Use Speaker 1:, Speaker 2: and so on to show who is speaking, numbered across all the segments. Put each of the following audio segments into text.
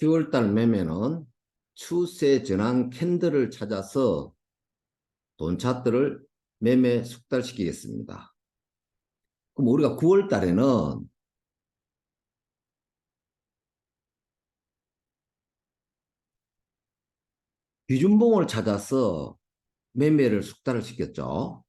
Speaker 1: 10월달 매매는 추세 전환 캔들을 찾아서 돈 차트를 매매 숙달시키겠습니다. 그럼 우리가 9월 달에는 비준봉을 찾아서 매매를 숙달을 시켰죠.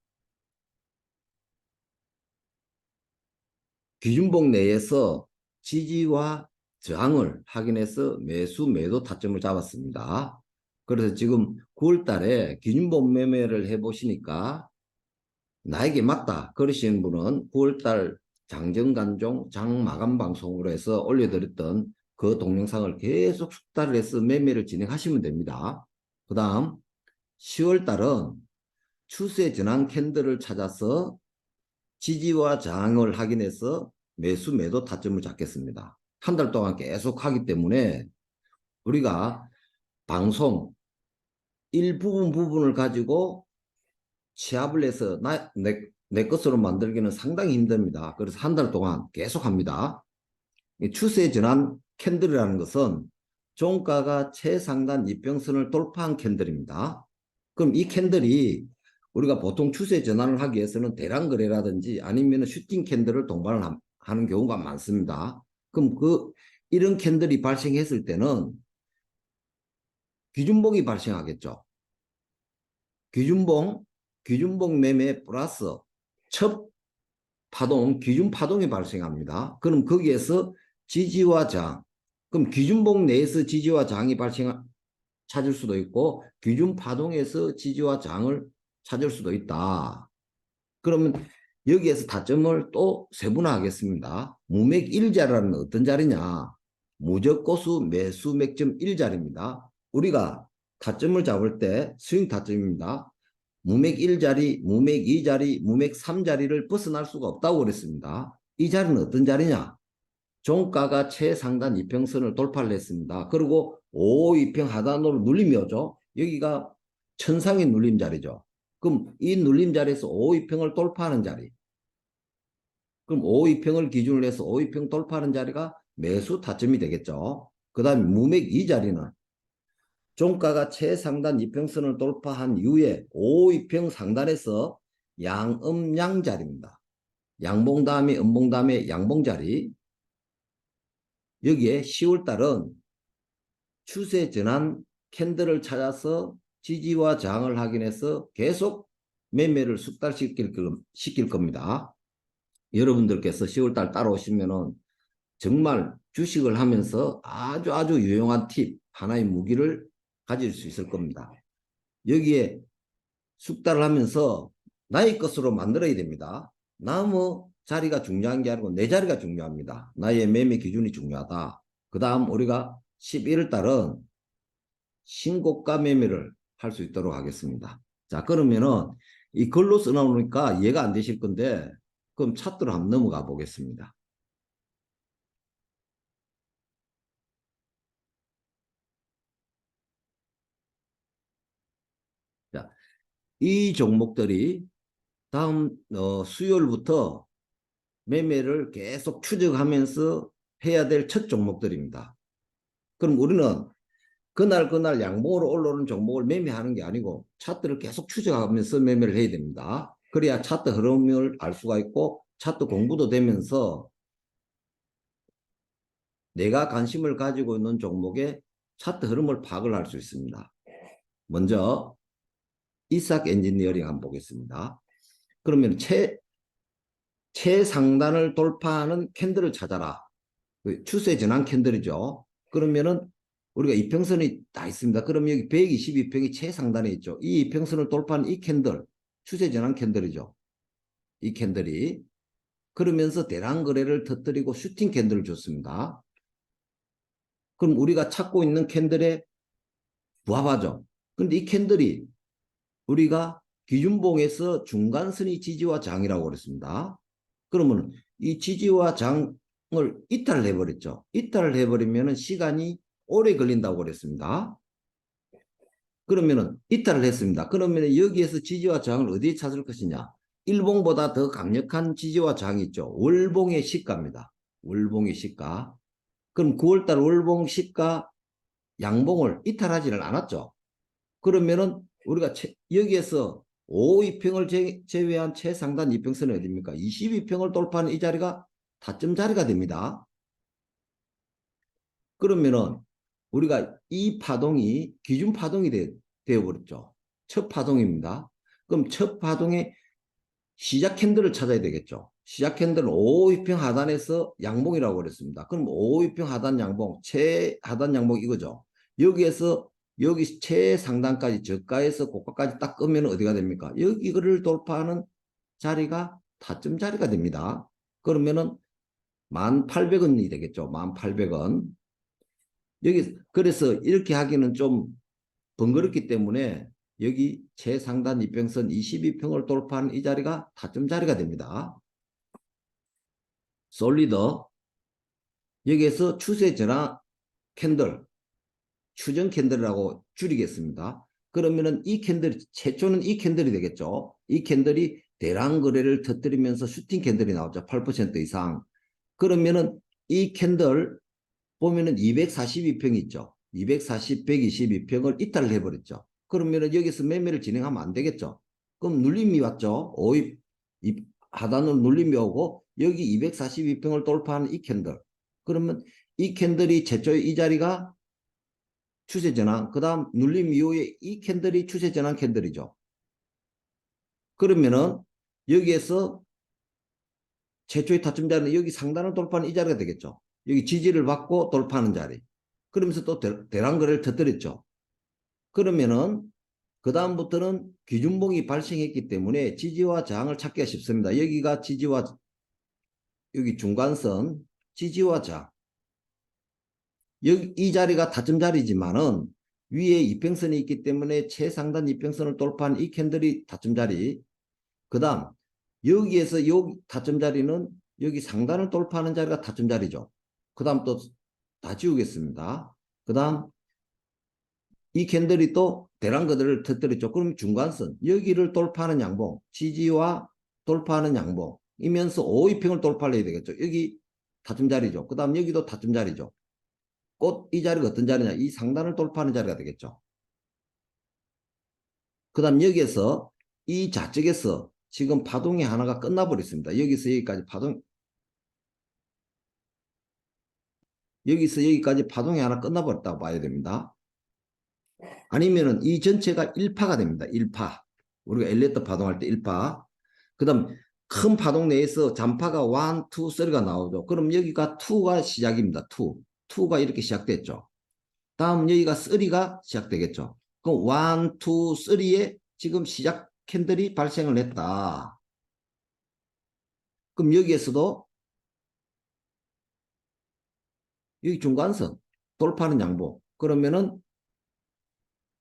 Speaker 1: 기준봉 내에서 지지와 저항을 확인해서 매수 매도 타점을 잡았습니다. 그래서 지금 9월 달에 기준봉 매매를 해보시니까 나에게 맞다 그러시는 분은 9월 달 장정간종 장마감 방송으로 해서 올려드렸던 그 동영상을 계속 숙달을 해서 매매를 진행하시면 됩니다. 그 다음 10월 달은 추세 전환 캔들을 찾아서 지지와 저항을 확인해서 매수 매도 타점을 잡겠습니다. 한 달 동안 계속 하기 때문에 우리가 방송 일부분 부분을 가지고 취합을 해서 나, 내, 내 것으로 만들기는 상당히 힘듭니다. 그래서 한 달 동안 계속 합니다. 이 추세 전환 캔들이라는 것은 종가가 최상단 이평선을 돌파한 캔들입니다. 그럼 이 캔들이 우리가 보통 추세 전환을 하기 위해서는 대량 거래라든지 아니면 슈팅 캔들을 동반을 함- 하는 경우가 많습니다. 그럼 그 이런 캔들이 발생했을 때는 기준봉이 발생하겠죠. 기준봉, 기준봉 매매 플러스 첫 파동, 기준 파동이 발생합니다. 그럼 거기에서 지지와 저항, 그럼 기준봉 내에서 지지와 저항이 발생 찾을 수도 있고 기준 파동에서 지지와 저항을 찾을 수도 있다. 그러면 여기에서 타점을 또 세분화하겠습니다. 무맥 일자라는 어떤 자리냐? 무적고수 매수 맥점 일자리입니다. 우리가 타점을 잡을 때 스윙 타점입니다. 무맥 1자리, 무맥 2자리, 무맥 3자리를 벗어날 수가 없다고 그랬습니다. 이 자리는 어떤 자리냐? 종가가 최상단 이평선을 돌파를 했습니다. 그리고 5 이평 하단으로 눌림이 오죠. 여기가 천상의 눌림 자리죠. 그럼 이 눌림 자리에서 5 이평을 돌파하는 자리. 그럼 5 이평을 기준으로 해서 5 이평 돌파하는 자리가 매수 타점이 되겠죠. 그 다음에 무맥 이 자리는 종가가 최상단 이평선을 돌파한 이후에 5 이평 상단에서 양음양 자리입니다. 양봉 다음에 음봉 다음에 양봉 자리. 여기에 10월 달은 추세 전환 캔들을 찾아서 지지와 저항을 확인해서 계속 매매를 숙달시킬 거- 시킬 겁니다. 여러분들께서 10월 달 따라오시면은 정말 주식을 하면서 아주 아주 유용한 팁, 하나의 무기를 가질 수 있을 겁니다. 여기에 숙달을 하면서 나의 것으로 만들어야 됩니다. 나무 자리가 중요한 게 아니고 내 자리가 중요합니다. 나의 매매 기준이 중요하다. 그 다음 우리가 11월 달은 신고가 매매를 할 수 있도록 하겠습니다. 자, 그러면은 이 글로 써놓으니까 이해가 안 되실 건데 그럼 차트로 한번 넘어가 보겠습니다. 자, 이 종목들이 다음 어, 수요일부터 매매를 계속 추적하면서 해야 될 첫 종목들입니다. 그럼 우리는 그날 그날 양봉으로 올라오는 종목을 매매하는 게 아니고 차트를 계속 추적하면서 매매를 해야 됩니다. 그래야 차트 흐름을 알 수가 있고 차트 공부도 되면서 내가 관심을 가지고 있는 종목의 차트 흐름을 파악을 할 수 있습니다. 먼저 이삭 엔지니어링 한번 보겠습니다. 그러면 최, 최상단을 돌파하는 캔들을 찾아라. 그 추세 전환 캔들이죠. 그러면은 우리가 이평선이 다 있습니다. 그럼 여기 122평이 최상단에 있죠. 이 이평선을 돌파하는 이 캔들, 추세 전환 캔들이죠. 이 캔들이 그러면서 대량 거래를 터뜨리고 슈팅 캔들을 줬습니다. 그럼 우리가 찾고 있는 캔들에 부합하죠. 근데 이 캔들이 우리가 기준봉에서 중간선이 지지와 장이라고 그랬습니다. 그러면 이 지지와 장을 이탈을 해버렸죠. 이탈을 해버리면 시간이 오래 걸린다고 그랬습니다. 그러면은 이탈을 했습니다. 그러면 여기에서 지지와 저항을 어디에 찾을 것이냐? 일봉보다 더 강력한 지지와 저항이 있죠. 월봉의 시가입니다. 월봉의 시가. 그럼 9월달 월봉 시가 양봉을 이탈하지는 않았죠. 그러면은 우리가 채- 여기에서 5이평을 제, 제외한 최상단 이평선이 어디입니까? 22평을 돌파하는 이 자리가 타점 자리가 됩니다. 그러면은 우리가 이 파동이 기준 파동이 되, 되어버렸죠. 첫 파동입니다. 그럼 첫 파동의 시작 캔들을 찾아야 되겠죠. 시작 캔들은 5위평 하단에서 양봉이라고 그랬습니다. 그럼 5위평 하단 양봉, 최하단 양봉 이거죠. 여기에서 여기 최상단까지 저가에서 고가까지 딱 끄면 어디가 됩니까? 여기를 돌파하는 자리가 타점 자리가 됩니다. 그러면은 1,800원이 되겠죠. 1,800원. 여기 그래서 이렇게 하기는 좀 번거롭기 때문에 여기 최상단 이평선 22평을 돌파하는 이 자리가 타점 자리가 됩니다. 솔리더 여기에서 추세 전환 캔들 추정 캔들이라고 줄이겠습니다. 그러면은 이 캔들 최초는 이 캔들이 되겠죠. 이 캔들이 대량 거래를 터뜨리면서 슈팅 캔들이 나오죠. 8% 이상. 그러면은 이 캔들 보면은 242평 있죠. 240, 122평을 이탈을 해버렸죠. 그러면은 여기서 매매를 진행하면 안 되겠죠. 그럼 눌림이 왔죠. 5입 이 하단으로 눌림이 오고 여기 242평을 돌파하는 이 캔들. 그러면 이 캔들이 최초의 이 자리가 추세 전환, 그 다음 눌림 이후에 이 캔들이 추세 전환 캔들이죠. 그러면은 여기에서 최초의 타점 자리는 여기 상단을 돌파하는 이 자리가 되겠죠. 여기 지지를 받고 돌파하는 자리. 그러면서 또 대, 대량 거래를 터뜨렸죠. 그러면은 그 다음부터는 기준봉이 발생했기 때문에 지지와 저항을 찾기가 쉽습니다. 여기가 지지와 여기 중간선 지지와 저항. 여기 이 자리가 타점 자리지만은 위에 이평선이 있기 때문에 최상단 이평선을 돌파한 이 캔들이 타점 자리. 그 다음 여기에서 여기 타점 자리는 여기 상단을 돌파하는 자리가 타점 자리죠. 그 다음 또 다 지우겠습니다. 그 다음 이 캔들이 또 대량거들을 터뜨렸죠. 그럼 중간선 여기를 돌파하는 양봉 지지와 돌파하는 양봉 이면서 5위평을 돌파해야 되겠죠. 여기 타점 자리죠. 그 다음 여기도 타점 자리죠. 꽃 이 자리가 어떤 자리냐 이 상단을 돌파하는 자리가 되겠죠. 그 다음 여기에서 이 좌측에서 지금 파동이 하나가 끝나버렸습니다. 여기서 여기까지 파동 여기서 여기까지 파동이 하나 끝나버렸다고 봐야 됩니다. 아니면은 이 전체가 1파가 됩니다. 1파. 우리가 엘리베이터 파동할 때 1파. 그 다음 큰 파동 내에서 잔파가 1, 2, 3가 나오죠. 그럼 여기가 2가 시작입니다. 2. 2가 이렇게 시작됐죠. 다음 여기가 3가 시작되겠죠. 그럼 1, 2, 3에 지금 시작 캔들이 발생을 했다. 그럼 여기에서도 여기 중간선 돌파하는 양보. 그러면은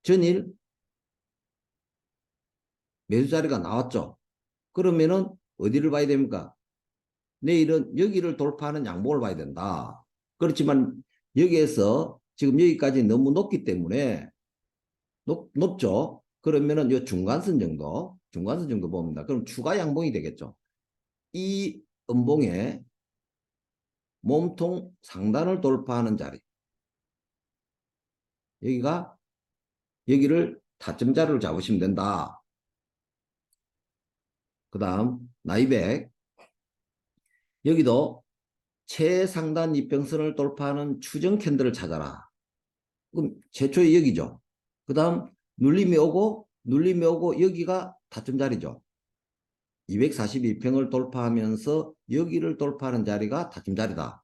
Speaker 1: 전일 매수 자리가 나왔죠. 그러면은 어디를 봐야 됩니까? 내일은 여기를 돌파하는 양봉을 봐야 된다. 그렇지만 여기에서 지금 여기까지 너무 높기 때문에 높, 높죠. 그러면은 요 중간선 정도, 중간선 정도 봅니다. 그럼 추가 양봉이 되겠죠. 이 음봉에 몸통 상단을 돌파하는 자리. 여기가 여기를 타점 자리를 잡으시면 된다. 그 다음 나이백 여기도 최상단 이평선을 돌파하는 추정 캔들을 찾아라. 그럼 최초에 여기죠. 그 다음 눌림이 오고 눌림이 오고 여기가 타점 자리죠. 242평을 돌파하면서 여기를 돌파하는 자리가 타점 자리다.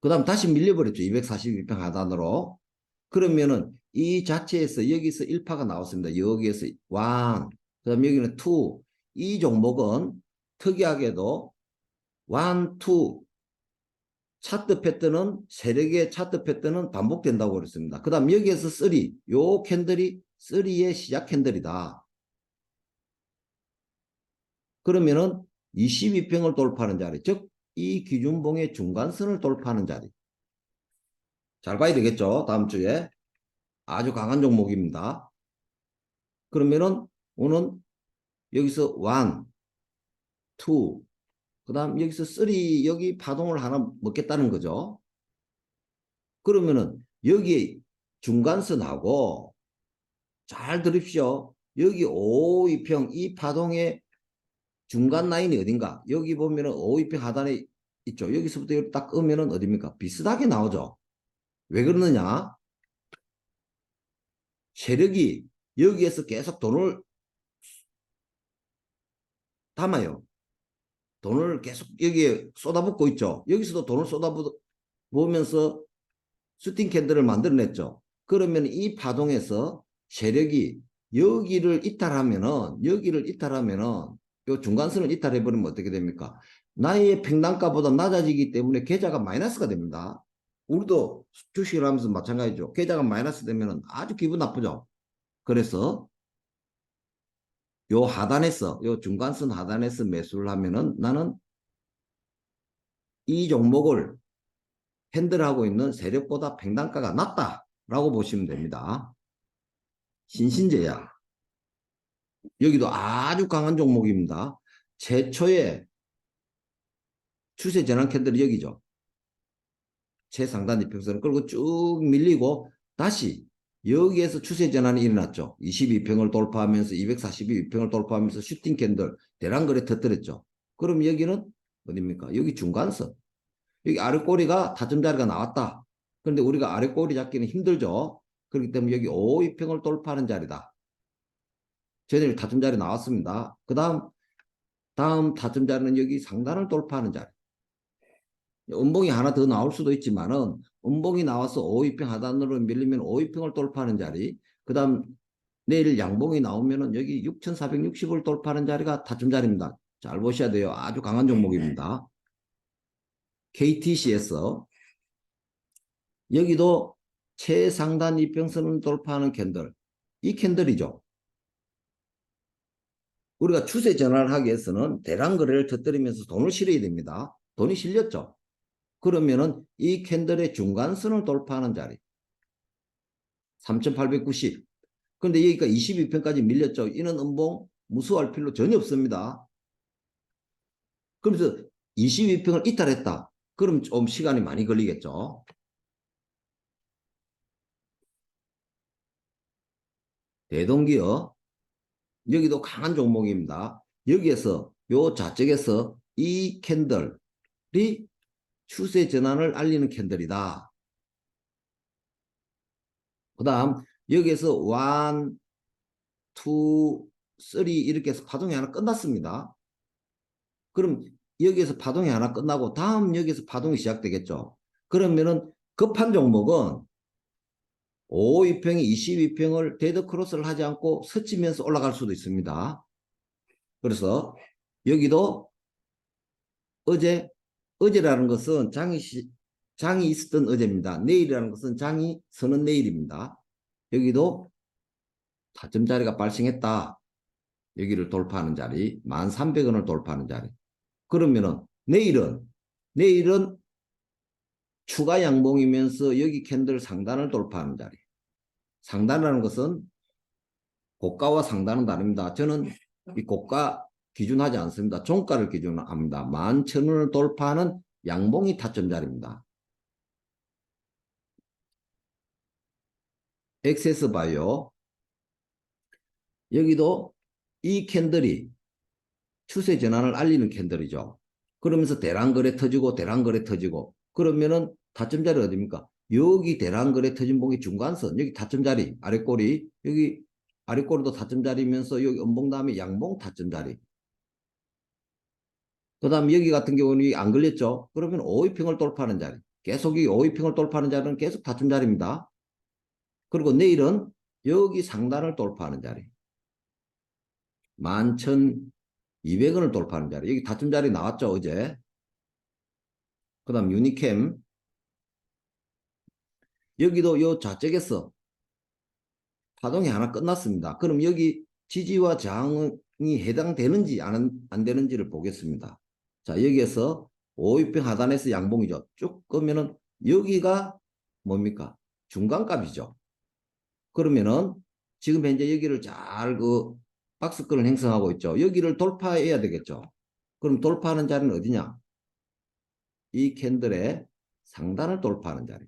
Speaker 1: 그 다음 다시 밀려버렸죠. 242평 하단으로. 그러면은 이 자체에서 여기서 1파가 나왔습니다. 여기에서 1, 그 다음 여기는 2. 이 종목은 특이하게도 1, 2 차트 패턴은 세력의 차트 패턴은 반복된다고 그랬습니다. 그 다음 여기에서 3. 요 캔들이 3의 시작 캔들이다. 그러면은 22평을 돌파하는 자리, 즉 이 기준봉의 중간선을 돌파하는 자리. 잘 봐야 되겠죠? 다음 주에. 아주 강한 종목입니다. 그러면은 오늘 여기서 1, 2, 그 다음 여기서 3, 여기 파동을 하나 먹겠다는 거죠. 그러면은 여기에 중간선하고 잘 들으십시오. 여기 5이평 이 파동의 중간 라인이 어딘가? 여기 보면은 5이평 하단에 있죠. 여기서부터 여기 딱 끄면은 어딥니까? 비슷하게 나오죠. 왜 그러느냐? 세력이 여기에서 계속 돈을 담아요. 돈을 계속 여기에 쏟아붓고 있죠. 여기서도 돈을 쏟아부으면서 슈팅 캔들을 만들어냈죠. 그러면 이 파동에서 세력이 여기를 이탈하면은 여기를 이탈하면은 요 중간선을 이탈해 버리면 어떻게 됩니까? 나의 평단가보다 낮아지기 때문에 계좌가 마이너스가 됩니다. 우리도 주식을 하면서 마찬가지죠. 계좌가 마이너스 되면은 아주 기분 나쁘죠. 그래서 요 하단에서 요 중간선 하단에서 매수를 하면은 나는 이 종목을 핸들하고 있는 세력보다 평단가가 낮다라고 보시면 됩니다. 신신제약 여기도 아주 강한 종목입니다. 최초의 추세 전환 캔들이 여기죠. 최상단 이평선을 끌고 쭉 밀리고 다시 여기에서 추세 전환이 일어났죠. 22평을 돌파하면서 242평을 돌파하면서 슈팅 캔들 대량거래 터뜨렸죠. 그럼 여기는 어딥니까? 여기 중간선. 여기 아래꼬리가 다점 자리가 나왔다. 그런데 우리가 아래꼬리 잡기는 힘들죠. 그렇기 때문에 여기 5위평을 돌파하는 자리다. 저희들이 다점 자리 나왔습니다. 그 다음 다음 다점 자리는 여기 상단을 돌파하는 자리. 음봉이 하나 더 나올 수도 있지만 은 음봉이 나와서 5위평 하단으로 밀리면 5위평을 돌파하는 자리. 그 다음 내일 양봉이 나오면 은 여기 6,460을 돌파하는 자리가 다점 자리입니다. 잘 보셔야 돼요. 아주 강한 종목입니다. KTC에서 여기도 최상단 이평선을 돌파하는 캔들. 이 캔들이죠. 우리가 추세 전환을 하기 위해서는 대량 거래를 터뜨리면서 돈을 실어야 됩니다. 돈이 실렸죠. 그러면은 이 캔들의 중간선을 돌파하는 자리. 3890. 그런데 여기가 22편까지 밀렸죠. 이는 음봉 무수할 필요 전혀 없습니다. 그러면서 22평을 이탈했다. 그럼 좀 시간이 많이 걸리겠죠. 대동기업 여기도 강한 종목입니다. 여기에서 요 좌측에서 이 캔들이 추세 전환을 알리는 캔들이다. 그 다음 여기에서 1, 2, 3 이렇게 해서 파동이 하나 끝났습니다. 그럼 여기에서 파동이 하나 끝나고 다음 여기에서 파동이 시작되겠죠. 그러면은 급한 종목은 5위평이 22평을 데드 크로스를 하지 않고 스치면서 올라갈 수도 있습니다. 그래서 여기도 어제 어제라는 것은 장이 시, 장이 있었던 어제입니다. 내일이라는 것은 장이 서는 내일입니다. 여기도 타점 자리가 발생했다. 여기를 돌파하는 자리, 1300원을 돌파하는 자리. 그러면은 내일은 내일은 추가 양봉이면서 여기 캔들 상단을 돌파하는 자리. 상단이라는 것은 고가와 상단은 다릅니다. 저는 이 고가 기준하지 않습니다. 종가를 기준합니다. 만 천원을 돌파하는 양봉이 타점 자리입니다. 엑세스 바이오 여기도 이 캔들이 추세 전환을 알리는 캔들이죠. 그러면서 대량 거래 터지고 대량 거래 터지고 그러면은 타점 자리 어디입니까? 여기 대량거래 터진 봉이 중간선 여기 타점 자리 아래꼬리 여기 아래꼬리도 타점 자리면서 여기 음봉 다음에 양봉 타점 자리 그 다음 여기 같은 경우는 안 걸렸죠. 그러면 5위평을 돌파하는 자리. 계속 이 5위평을 돌파하는 자리는 계속 다툼 자리입니다. 그리고 내일은 여기 상단을 돌파하는 자리. 11,200원을 돌파하는 자리. 여기 다툼 자리 나왔죠, 어제. 그 다음 유니캠. 여기도 요 좌측에서 파동이 하나 끝났습니다. 그럼 여기 지지와 저항이 해당되는지 안, 안 되는지를 보겠습니다. 자, 여기에서 5위평 하단에서 양봉이죠. 쭉 끄면은 여기가 뭡니까? 중간값이죠. 그러면은 지금 현재 여기를 잘 그 박스권을 형성하고 있죠. 여기를 돌파해야 되겠죠. 그럼 돌파하는 자리는 어디냐? 이 캔들의 상단을 돌파하는 자리.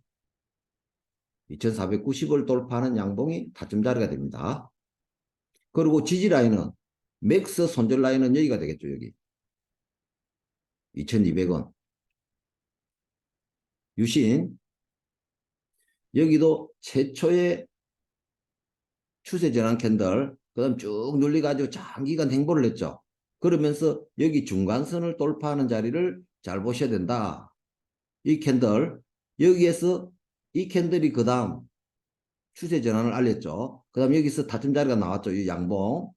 Speaker 1: 2490을 돌파하는 양봉이 타점 자리가 됩니다. 그리고 지지 라인은 맥스 손절 라인은 여기가 되겠죠, 여기. 2200원. 유신. 여기도 최초의 추세 전환 캔들, 그 다음 쭉 눌리가지고 장기간 행보를 했죠. 그러면서 여기 중간선을 돌파하는 자리를 잘 보셔야 된다. 이 캔들, 여기에서 이 캔들이 그 다음 추세 전환을 알렸죠. 그 다음 여기서 다툼 자리가 나왔죠. 이 양봉.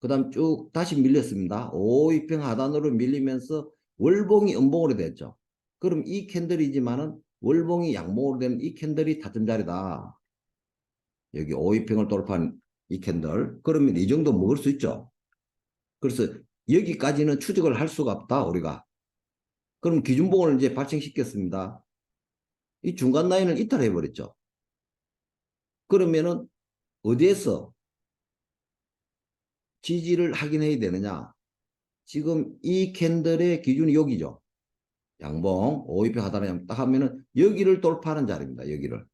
Speaker 1: 그 다음 쭉 다시 밀렸습니다. 5위평 하단으로 밀리면서 월봉이 음봉으로 됐죠. 그럼 이 캔들이지만은 월봉이 양봉으로 되면 이 캔들이 다툼 자리다. 여기 5위평을 돌파한 이 캔들. 그러면 이 정도 먹을 수 있죠. 그래서 여기까지는 추적을 할 수가 없다, 우리가. 그럼 기준봉을 이제 발생시켰습니다. 이 중간 라인을 이탈해 버렸죠. 그러면은 어디에서 지지를 확인해야 되느냐? 지금 이 캔들의 기준이 여기죠. 양봉 5위표 하단에 딱 하면은 여기를 돌파하는 자리입니다. 여기를.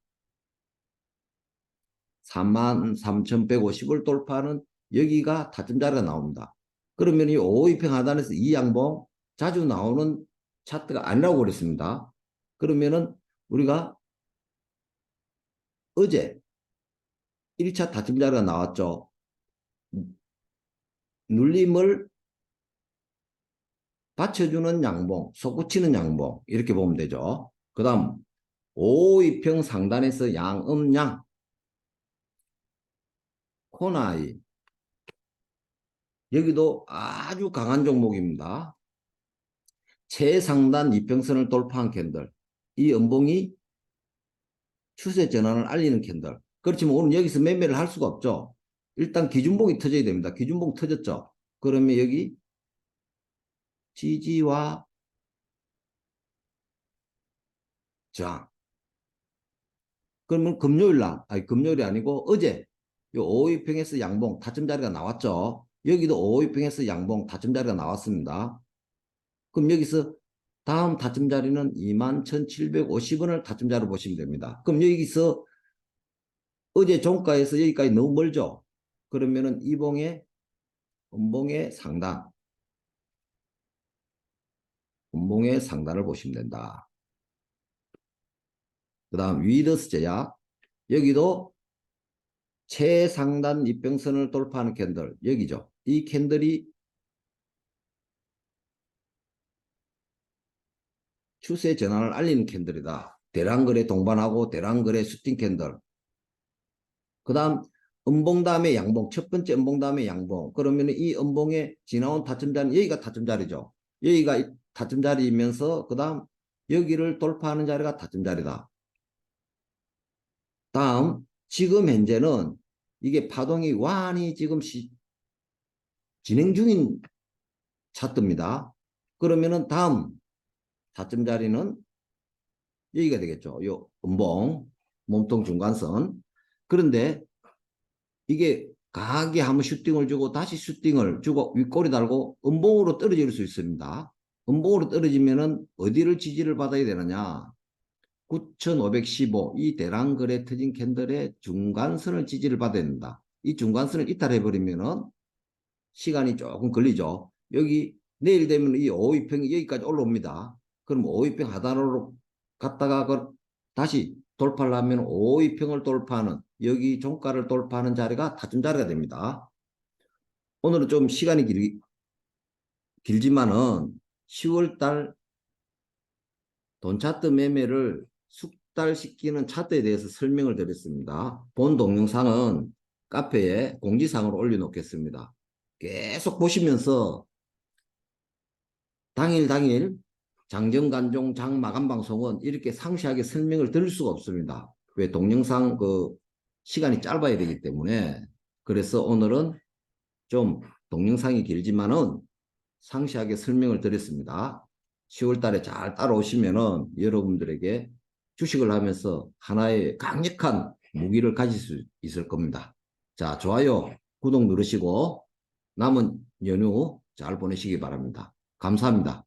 Speaker 1: 33,150을 돌파하는 여기가 타점 자리가 나옵니다. 그러면 이 5위평 하단에서 이 양봉 자주 나오는 차트가 아니라고 그랬습니다. 그러면은 우리가 어제 1차 타점 자리가 나왔죠. 눌림을 받쳐주는 양봉, 솟구치는 양봉 이렇게 보면 되죠. 그 다음 5위평 상단에서 양음양 코나이 여기도 아주 강한 종목입니다. 최상단 이평선을 돌파한 캔들 이 음봉이 추세 전환을 알리는 캔들 그렇지만 오늘 여기서 매매를 할 수가 없죠. 일단 기준봉이 터져야 됩니다. 기준봉 터졌죠. 그러면 여기 지지와 자 그러면 금요일 날 아니 금요일이 아니고 어제 요 5위평에서 양봉 타점 자리가 나왔죠. 여기도 5위평에서 양봉 타점 자리가 나왔습니다. 그럼 여기서 다음 타점 자리는 21,750원을 타점 자리로 보시면 됩니다. 그럼 여기서 어제 종가에서 여기까지 너무 멀죠? 그러면은 이봉의 음봉의 상단 음봉의 상단을 보시면 된다. 그 다음 위더스 제약 여기도 최상단 입병선을 돌파하는 캔들 여기죠. 이 캔들이 추세 전환을 알리는 캔들이다. 대량거래 동반하고 대량거래 슈팅 캔들. 그 다음 음봉 다음에 양봉 첫 번째 음봉 다음에 양봉 그러면 이 음봉에 지나온 타점 자리 여기가 타점 자리죠. 여기가 타점 자리이면서 그 다음 여기를 돌파하는 자리가 타점 자리다. 다음 지금 현재는 이게 파동이 완히 지금 시, 진행 중인 차트입니다. 그러면은 다음 타점 자리는 여기가 되겠죠. 요 음봉 몸통 중간선. 그런데 이게 강하게 한번 슈팅을 주고 다시 슈팅을 주고 윗꼬리 달고 음봉으로 떨어질 수 있습니다. 음봉으로 떨어지면은 어디를 지지를 받아야 되느냐? 9,515 이 대량거래 터진 캔들의 중간선을 지지를 받아야 된다. 이 중간선을 이탈해 버리면은 시간이 조금 걸리죠. 여기 내일 되면 이 5위평이 여기까지 올라옵니다. 그럼 5위평 하단으로 갔다가 그 다시 돌파하려면 5위평을 돌파하는 여기 종가를 돌파하는 자리가 타점 자리가 됩니다. 오늘은 좀 시간이 길, 길지만은 10월달 돈 차트 매매를 숙달시키는 차트에 대해서 설명을 드렸습니다. 본 동영상은 카페에 공지사항으로 올려놓겠습니다. 계속 보시면서 당일 당일 장정간종 장마감 방송은 이렇게 상세하게 설명을 드릴 수가 없습니다. 왜 동영상 그 시간이 짧아야 되기 때문에 그래서 오늘은 좀 동영상이 길지만은 상세하게 설명을 드렸습니다. 10월 달에 잘 따라오시면은 여러분들에게 주식을 하면서 하나의 강력한 무기를 가질 수 있을 겁니다. 자, 좋아요, 구독 누르시고 남은 연휴 잘 보내시기 바랍니다. 감사합니다.